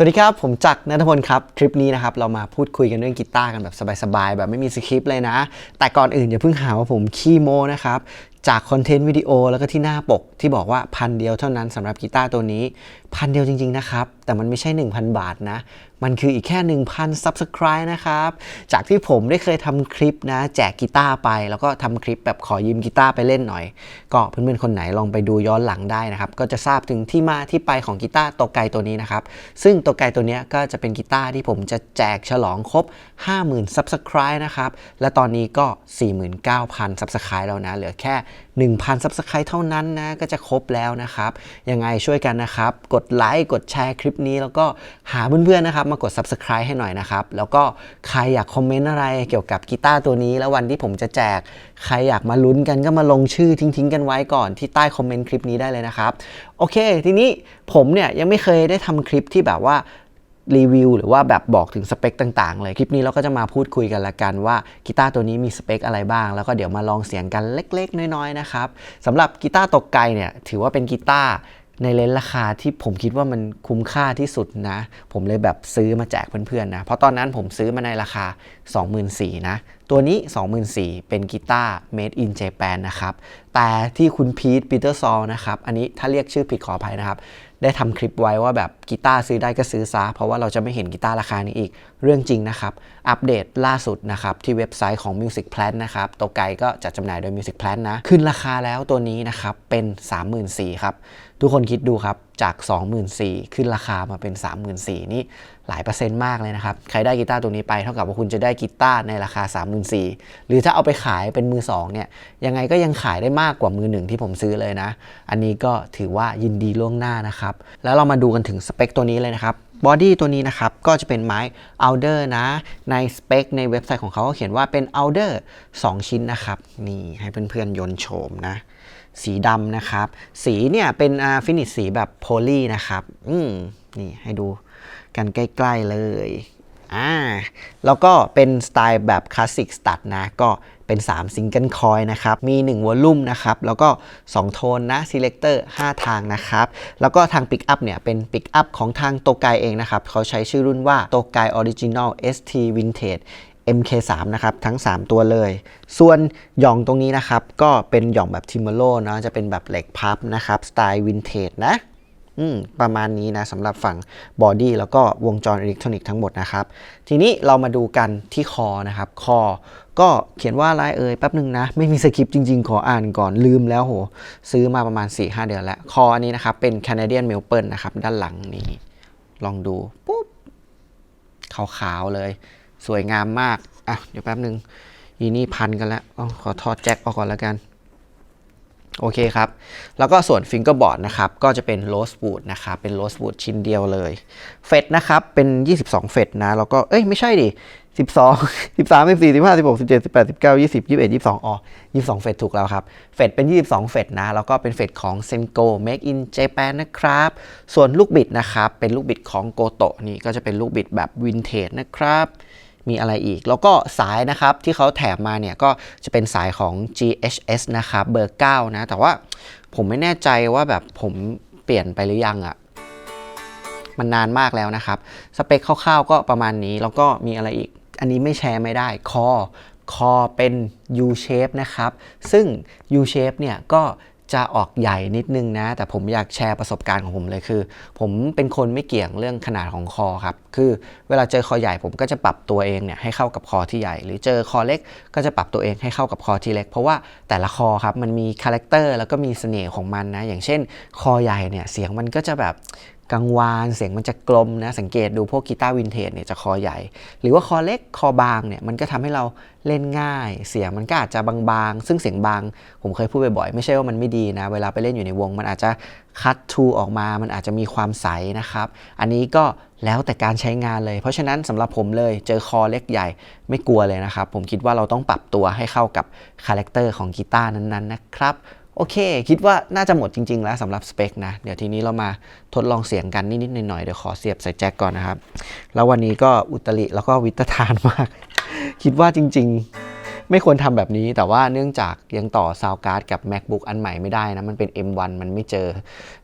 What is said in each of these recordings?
สวัสดีครับ ผมจักรนัทพลครับ คลิปนี้นะครับ เรามาพูดคุยกันเรื่องกีตาร์กันแบบสบายๆ แบบไม่มีสคริปต์เลยนะ แต่ก่อนอื่นอย่าเพิ่งหาว่าผมขี้โม้นะครับ จากคอนเทนต์วิดีโอแล้วก็ที่หน้าปกที่บอกว่าพันเดียวเท่านั้นสำหรับกีตาร์ตัวนี้ พันเดียวจริงๆนะครับ แต่มันไม่ใช่ 1,000 บาทนะ มันคืออีกแค่ 1,000 Subscribe นะครับ จากที่ผมได้เคยทำคลิปนะ แจกกีตาร์ไปแล้วก็ทำคลิปแบบขอยืมกีตาร์ไปเล่นหน่อย ก็เพื่อนๆคนไหนลองไปดูย้อนหลังได้นะครับ ก็จะทราบถึงที่มาที่ไปของกีตาร์ตัวไกลตัวนี้นะครับ ซึ่งตัวไกลตัวเนี้ยก็จะเป็นกีตาร์ที่ผมจะแจกฉลองครบ 50,000 Subscribe นะครับ และตอนนี้ก็ 49,000 Subscribe แล้วนะ เหลือแค่ 1,000 Subscribe เท่านั้นนะ ก็จะครบแล้วนะครับ ยังไงช่วยกันนะครับ กดไลค์ กดแชร์คลิปนี้ แล้วก็หาเพื่อนๆนะครับ มากด Subscribe ให้หน่อยนะครับ แล้วก็ใครอยากคอมเมนต์อะไรเกี่ยวกับกีตาร์ตัวนี้ แล้ววันที่ผมจะแจก ใครอยากมาลุ้นกันก็มาลงชื่อทิ้งๆ กันไว้ก่อนที่ใต้คอมเมนต์คลิปนี้ได้เลยนะครับ โอเค ทีนี้ผมเนี่ยยังไม่เคยได้ทำคลิปที่แบบว่า รีวิวหรือว่าแบบบอกถึงสเปคต่างๆ เลย คลิปนี้เราก็จะมาพูดคุยกันละกันว่ากีตาร์ตัวนี้มีสเปคอะไรบ้าง แล้วก็เดี๋ยวมาลองเสียงกันเล็กๆ น้อยๆนะครับสำหรับกีตาร์ตกไกลเนี่ยถือว่าเป็นกีตาร์ในเลนราคาที่ผมคิดว่ามันคุ้มค่าที่สุดนะ ผมเลยแบบซื้อมาแจกเพื่อนๆนะ เพราะตอนนั้นผมซื้อมาในราคา 24,000นะ ตัวนี้ 24,000เป็นกีตาร์ made in Japan นะครับ แต่ที่คุณพีทปีเตอร์ซอลนะครับ อันนี้ถ้าเรียกชื่อผิดขออภัยนะครับ ได้ทำคลิปไว้ว่าแบบกีตาร์ซื้อได้ก็ซื้อซะเพราะว่าเราจะไม่เห็นกีตาร์ราคานี้อีกเรื่องจริงนะครับ อัปเดตล่าสุดนะครับที่เว็บไซต์ของ Music Plan นะครับตัวไกก็จัดจำหน่ายโดย Music Plan นะ ขึ้นราคาแล้วตัวนี้นะครับเป็น 34,000ครับ ทุกคนคิดดูครับ จาก 24,000ขึ้นราคามาเป็น 34,000นี่หลายเปอร์เซ็นต์มากเลยนะครับ ใครได้กีตาร์ตัวนี้ไปเท่ากับว่าคุณจะได้กีตาร์ในราคา 34,000หรือถ้าเอาไปขายเป็นมือสองเนี่ยยังไงก็ยังขายได้มากกว่ามือหนึ่งที่ผมซื้อเลยนะ อันนี้ก็ถือว่ายินดีล่วงหน้านะครับแล้วเรามาดูกันถึงสเปคตัวนี้เลยนะครับ บอดี้ตัวนี้นะครับ ก็จะเป็นไม้ Alder นะ ในสเปคในเว็บไซต์ของเขาก็เขียนว่าเป็น Alder 2 ชิ้นนะครับ นี่ให้เพื่อนๆยนโฉมนะ สีดำนะครับ สีเนี่ยเป็นฟินิชสีแบบโพลีนะครับ อืมนี่ให้ดูกันใกล้ ๆ เลยอ่าแล้วก็เป็นสไตล์แบบคลาสสิกสตัดนะ ก็ เป็น3ซิงเกิลคอยนะครับ มี1วอลลุ่มนะครับ แล้วก็ 2 โทนนะซีเล c เตอร์5ทางนะครับ แล้วก็ทางปิกอัพเนี่ย เป็นปิกอัพของทางโตไกเองนะครับ เขาใช้ชื่อรุ่นว่าโตไกออริจิน l ST Vintage MK3 นะครับ ทั้ง 3 ตัวเลย ส่วนหย่องตรงนี้นะครับ ก็เป็นหย่องแบบทิมเมโลนะจะเป็นแบบเหล็กพับนะครับสไตล์วินเทจนะ ประมาณนี้นะสำหรับฝั่งบอดี้แล้วก็วงจรอิเล็กทรอนิกส์ทั้งหมดนะครับ ทีนี้เรามาดูกันที่คอนะครับคอก็เขียนว่าอะไรเอ่ยแป๊บหนึ่งนะ ไม่มีสคริปต์จริงๆ ขออ่านก่อนลืมแล้วโห ซื้อมาประมาณ 4-5 เดือนแล้ว คออันนี้นะครับ เป็น Canadian m e l p e r นะครับ ด้านหลังนี่ลองดู ปุ๊บ ขาวๆ เลย สวยงามมาก อะ เดี๋ยวแป๊บหนึ่งอีนี่พันกันแล้วอ๋อขอถอดแจ็คออกก่อนแล้วกัน โอเคครับ แล้วก็ส่วนฟิงเกอร์บอร์ดนะครับ ก็จะเป็นโรส w ูดนะครับ เป็นโรส w ูดชิ้นเดียวเลย เฟดนะครับ เป็น 22 เฟดนะ แล้วก็ เอ้ย ไม่ใช่ดิ 12 13 14 15 16 17 18 19 20 21 22อ๋อ22 เฟดถูกแล้วครับ เฟดเป็น 22 เฟดนะ แล้วก็เป็นเฟดของ Senko Make in Japan นะครับ ส่วนลูกบิดนะครับ เป็นลูกบิดของโกโตะนี่ ก็จะเป็นลูกบิดแบบวินเทจนะครับ มีอะไรอีก แล้วก็สายนะครับที่เขาแถมมาเนี่ยก็จะเป็นสายของ GHS นะครับเบอร์9นะแต่ว่าผมไม่แน่ใจว่าแบบผมเปลี่ยนไปหรือยังอะ่ะมันนานมากแล้วนะครับ สเปคคร่าวๆก็ประมาณนี้ แล้วก็มีอะไรอีก อันนี้ไม่แชร์ไม่ได้ คอ คอเป็น U shape นะครับ ซึ่ง U shape เนี่ยก็จะออกใหญ่นิดนึงนะ แต่ผมอยากแชร์ประสบการณ์ของผมเลยคือ ผมเป็นคนไม่เกี่ยงเรื่องขนาดของคอครับคือเวลาเจอคอใหญ่ผมก็จะปรับตัวเองเนี่ยให้เข้ากับคอที่ใหญ่ หรือเจอคอเล็กก็จะปรับตัวเองให้เข้ากับคอที่เล็ก เพราะว่าแต่ละคอครับมันมีคาแรคเตอร์แล้วก็มีเสน่ห์ของมันนะอย่างเช่น คอใหญ่เนี่ยเสียงมันก็จะแบบกังวานเสียงมันจะกลมนะสังเกตดูพวกกีตาร์วินเทจเนี่ยจะคอใหญ่ หรือว่าคอเล็กคอบางเนี่ยมันก็ทำให้เราเล่นง่าย เสียงมันก็อาจจะบางๆ ซึ่งเสียงบางผมเคยพูดบ่อยๆไม่ใช่ว่ามันไม่ดีนะ เวลาไปเล่นอยู่ในวง มันอาจจะคัดทูออกมา มันอาจจะมีความใสนะครับ อันนี้ก็ แล้วแต่การใช้งานเลย เพราะฉะนั้นสำหรับผมเลยเจอคอเล็กใหญ่ไม่กลัวเลยนะครับ ผมคิดว่าเราต้องปรับตัวให้เข้ากับคาแรคเตอร์ของกีตาร์นั้นๆนะครับโอเค คิดว่าน่าจะหมดจริง ๆ แล้วสำหรับสเปคนะ เดี๋ยวทีนี้เรามาทดลองเสียงกันนิด ๆ หน่อย ๆ เดี๋ยวขอเสียบใส่แจ็คก่อนนะครับ แล้ววันนี้ก็อุตริแล้วก็วิตทานมาก คิดว่าจริง ๆ ไม่ควรทำแบบนี้ แต่ว่าเนื่องจากยังต่อซาวการ์ดกับ macbook อันใหม่ไม่ได้นะ มันเป็น M1 มันไม่เจอ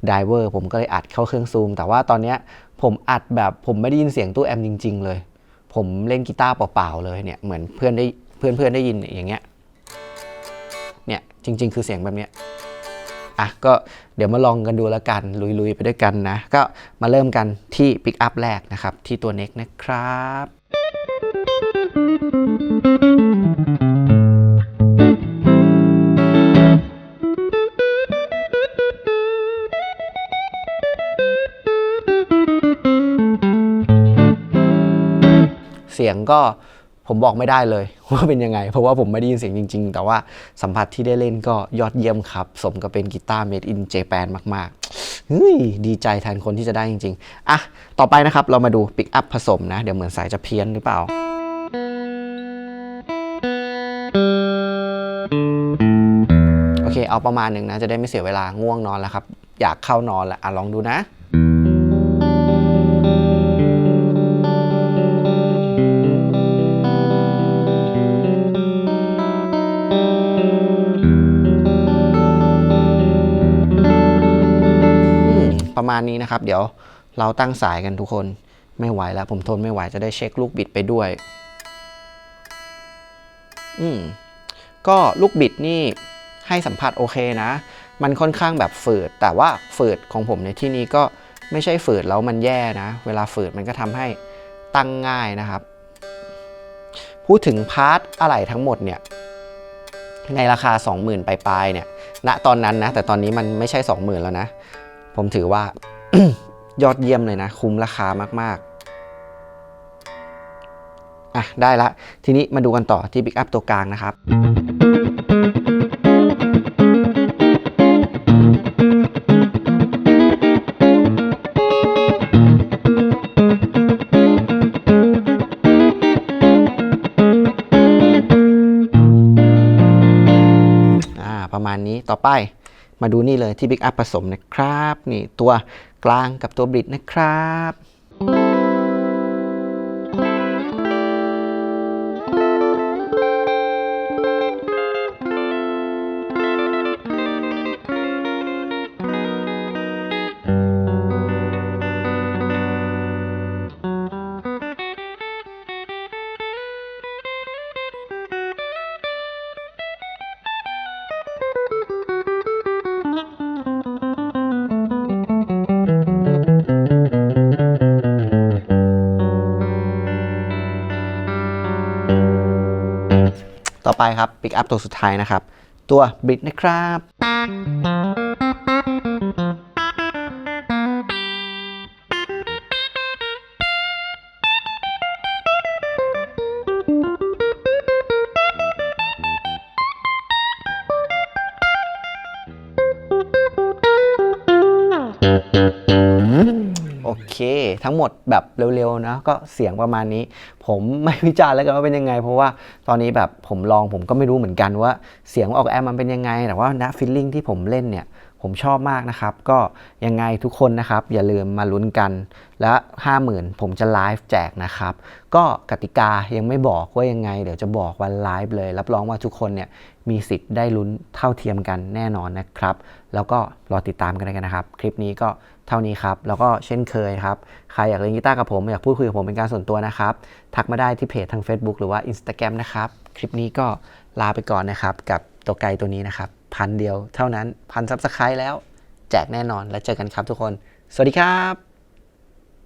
ไดเวอร์ผมก็เลยอัดเข้าเครื่องซูม แต่ว่าตอนนี้ ผมอัดแบบผมไม่ได้ยินเสียงตู้แอมจริง ๆ เลย ผมเล่นกีตาร์เปล่าๆเลยเนี่ยเหมือนเพื่อนได้เพื่อนเพื่อนๆได้ยินอย่างเงี้ยเนี่ยจริง ๆ คือเสียงแบบเนี้ยอะก็เดี๋ยวมาลองกันดูแล้วกัน ลุย ๆ ไปด้วยกันนะ ก็มาเริ่มกันที่ปิกอัพแรกนะครับ ที่ตัวเน็กนะครับเสี ยงก็ผมบอกไม่ได้เลยว่าเป็นยังไง เพราะว่าผมไม่ได้ยินเสียงจริง ๆ แต่ว่าสัมผัสที่ได้เล่นก็ยอดเยี่ยมครับ สมกับเป็นกีตาร์ made in Japan มากๆเฮ้ยดีใจแทนคนที่จะได้จริง ๆ อะ ต่อไปนะครับเรามาดูปิกอัพผสมนะ เดี๋ยวเหมือนสายจะเพี้ยนหรือเปล่าโอเคเอาประมาณหนึ่งนะ จะได้ไม่เสียเวลาง่วงนอนแล้วครับ อยากเข้านอนแล้วอะลองดูนะ ประมาณนี้นะครับ เดี๋ยวเราตั้งสายกันทุกคนไม่ไหวแล้ว ผมทนไม่ไหวจะได้เช็คลูกบิดไปด้วย อืมก็ลูกบิดนี่ให้สัมผัสโอเคนะ มันค่อนข้างแบบฝืด แต่ว่าฝืดของผมในที่นี้ก็ไม่ใช่ฝืดแล้วมันแย่นะ เวลาฝืดมันก็ทำให้ตั้งง่ายนะครับ พูดถึงพาร์ทอะไรทั้งหมดเนี่ย ในราคา 20,000ปลายๆเนี่ย ณ ตอนนั้นนะ แต่ตอนนี้มันไม่ใช่ 20,000 แล้วนะ ผมถือว่า ยอดเยี่ยมเลยนะ คุ้มราคามาก ๆ อะ ได้ละ ทีนี้มาดูกันต่อที่ Big Up ตัวกลางนะครับอ่าประมาณนี้ต่อไป มาดูนี่เลยที่ Big Up ผสมนะครับ นี่ตัวกลางกับตัวบริดนะครับ อไปครับ Big Up ตัวสุดท้ายนะครับ ตัวบริดนะครับโอ เค ทั้งหมดแบบเร็วๆนะก็เสียงประมาณนี้ ผมไม่วิจารณ์แล้วกันว่าเป็นยังไง เพราะว่าตอนนี้แบบผมลองผมก็ไม่รู้เหมือนกันว่าเสียงออกแอมมันเป็นยังไง แต่ว่าณฟิลลิ่งที่ผมเล่นเนี่ยผมชอบมากนะครับ ก็ยังไงทุกคนนะครับ อย่าลืมมาลุ้นกัน และ 50,000 ผมจะไลฟ์แจกนะครับ ก็กติกายังไม่บอกว่ายังไง เดี๋ยวจะบอกวันไลฟ์เลย รับรองว่าทุกคนเนี่ยมีสิทธิ์ได้ลุ้นเท่าเทียมกันแน่นอนนะครับ แล้วก็รอติดตามกันกันนะครับ คลิปนี้ก็ เท่านี้ครับ แล้วก็เช่นเคยครับ ใครอยากเล่นกีตาร์กับผม อยากพูดคุยกับผมเป็นการส่วนตัวนะครับ ทักมาได้ที่เพจทาง Facebook หรือว่า Instagram นะครับ คลิปนี้ก็ลาไปก่อนนะครับ กับตัวไกลตัวนี้นะครับ พันเดียวเท่านั้นพันซับสไครต์แล้ว แจกแน่นอนแล้วเจอกันครับทุกคน สวัสดีครับ